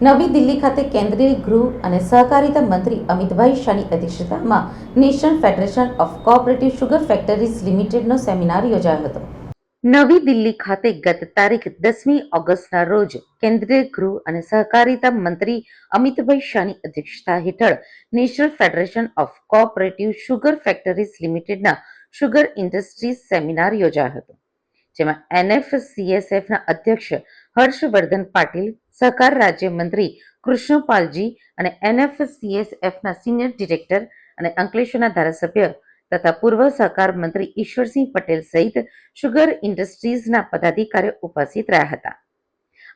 નવી દિલ્હી ખાતે કેન્દ્રીય ગૃહ અને સહકારિતા મંત્રી અમિતભાઈ શાહની અધ્યક્ષતામાં national federation of cooperative sugar factories લિમિટેડનો seminar યોજાયો હતો. નવી દિલ્હી ખાતે ગત તારીખ દસમી ઓગસ્ટના રોજ કેન્દ્રીય ગૃહ અને સહકારિતા મંત્રી અમિતભાઈ શાહની અધ્યક્ષતા હેઠળ national federation of cooperative sugar factories લિમિટેડના સુગર ઇન્ડસ્ટ્રીઝ સેમિનાર યોજાયો હતો, જેમાં એનએફસીએસએફના અધ્યક્ષ હર્ષવર્ધન પાટીલ સહકાર રાજ્યમંત્રી કૃષ્ણપાલજી અને એનએફસીએસએફના સિનિયર ડિરેક્ટર અને અંકલેશ્વરના ધારાસભ્ય તથા પૂર્વ સહકાર મંત્રી ઈશ્વરસિંહ પટેલ સહિત શુગર ઇન્ડસ્ટ્રીઝના પદાધિકારીઓ ઉપસ્થિત રહ્યા હતા.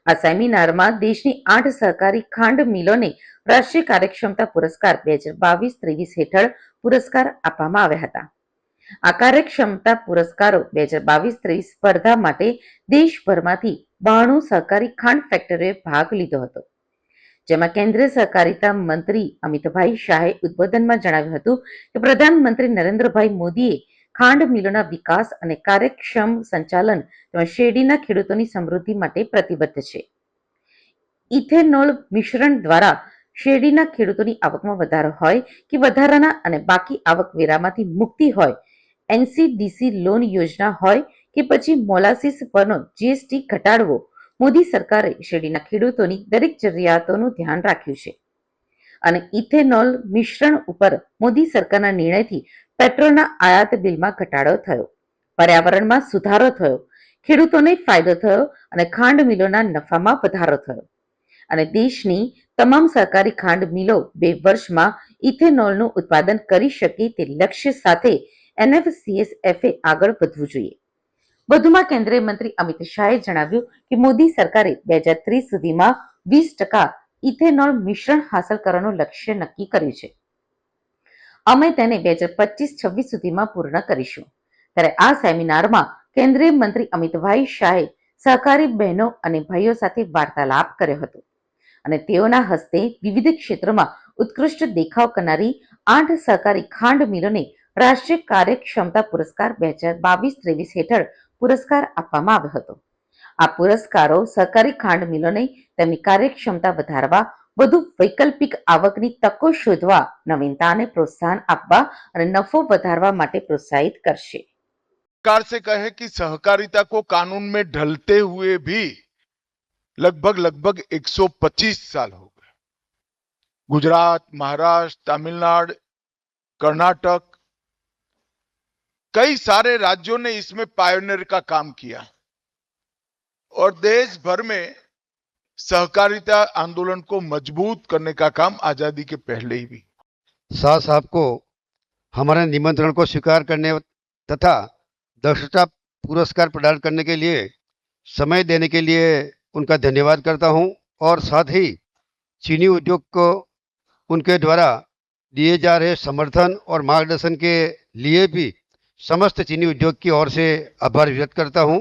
આ સેમિનારમાં દેશની આઠ સહકારી ખાંડ મિલોને રાષ્ટ્રીય કાર્યક્ષમતા પુરસ્કાર બે હજાર બાવીસ ત્રેવીસ હેઠળ પુરસ્કાર આપવામાં આવ્યા હતા. આ કાર્યક્ષમતા પુરસ્કારો બે હજાર બાવીસ ત્રેવીસ સ્પર્ધા માટે દેશભરમાંથી બાણું સહકારી ખાંડ ફેક્ટરીએ ભાગ લીધો હતો, જેમાં કેન્દ્રીય સહકારિતા મંત્રી અમિતભાઈ શાહે ઉદબોધનમાં જણાવ્યું હતું કે પ્રધાનમંત્રી નરેન્દ્રભાઈ મોદીએ ખાંડ મિલોના વિકાસ અને કાર્યક્ષમ સંચાલન તેમજ શેરડીના ખેડૂતોની સમૃદ્ધિ માટે પ્રતિબદ્ધ છે. ઇથેનોલ મિશ્રણ દ્વારા શેરડીના ખેડૂતોની આવકમાં વધારો હોય કે વધારાના અને બાકી આવક વેરામાંથી મુક્તિ હોય, એનસીડીસી લોન યોજના હોય કે પછી મોલાસીસ પરનો જીએસટી ઘટાડવો મોદી સરકારે શેરડીના ખેડૂતોની દરેક જરૂરિયાતોનું ધ્યાન રાખ્યું છે. અને ઇથેનોલ મિશ્રણ ઉપર મોદી સરકારના નિર્ણયથી પેટ્રોલના આયાત બિલમાં ઘટાડો થયો. પર્યાવરણમાં સુધારો થયો. ખેડૂતોને ફાયદો થયો અને ખાંડ મિલોના નફામાં વધારો થયો. અને દેશની તમામ સરકારી ખાંડ મિલો બે વર્ષમાં ઇથેનોલનું ઉત્પાદન કરી શકે તે લક્ષ્ય સાથે એનએફસીએસએફએ આગળ વધવું જોઈએ. વધુમાં કેન્દ્રીય મંત્રી અમિત શાહે જણાવ્યું કે મોદી સરકારે બે સુધીમાં વીસ ઇથેનોલ મિશ્રણ હાંસલ કરવાનું લક્ષ્ય નક્કી કર્યું છે. અમે તેને બે હજાર પચીસ છવ્વીસ સુધીમાં પૂર્ણ કરીશું. ત્યારે આ સેમિનારમાં કેન્દ્રીય મંત્રી અમિતભાઈ શાહે સહકારી બહેનો અને ભાઈઓ સાથે વાર્તાલાપ કર્યો હતો અને તેઓના હસ્તે વિવિધ ક્ષેત્રોમાં ઉત્કૃષ્ટ દેખાવ કરનારી આઠ સહકારી ખાંડ મિલોને રાષ્ટ્રીય કાર્યક્ષમતા પુરસ્કાર બે હજાર બાવીસ ત્રેવીસ હેઠળ પુરસ્કાર આપવામાં આવ્યો હતો આ પુરસ્કારો સહકારી ખાંડ મિલોને તેમની કાર્યક્ષમતા વધારવા વધુ વૈકલ્પિક આવકની તકો શોધવા નવીનતાને પ્રોત્સાહન આપવા અને નફો વધારવા માટે પ્રોત્સાહિત કરશે सरकार से कहे कि सहकारिता को कानून में ढलते हुए भी लगभग लगभग 125 साल हो गए गुजरात महाराष्ट्र तमिलनाडु कर्नाटक कई सारे राज्यों ने इसमें पायोनियर का काम किया। और देश भर में सहकारिता आंदोलन को मज़बूत करने का काम आज़ादी के पहले ही भी। शाह साहब को हमारे निमंत्रण को स्वीकार करने तथा दक्षता पुरस्कार प्रदान करने के लिए, समय देने के लिए उनका धन्यवाद करता हूँ और साथ ही चीनी उद्योग को उनके द्वारा दिए जा रहे समर्थन और मार्गदर्शन के लिए भी समस्त चीनी उद्योग की ओर से आभार व्यक्त करता हूं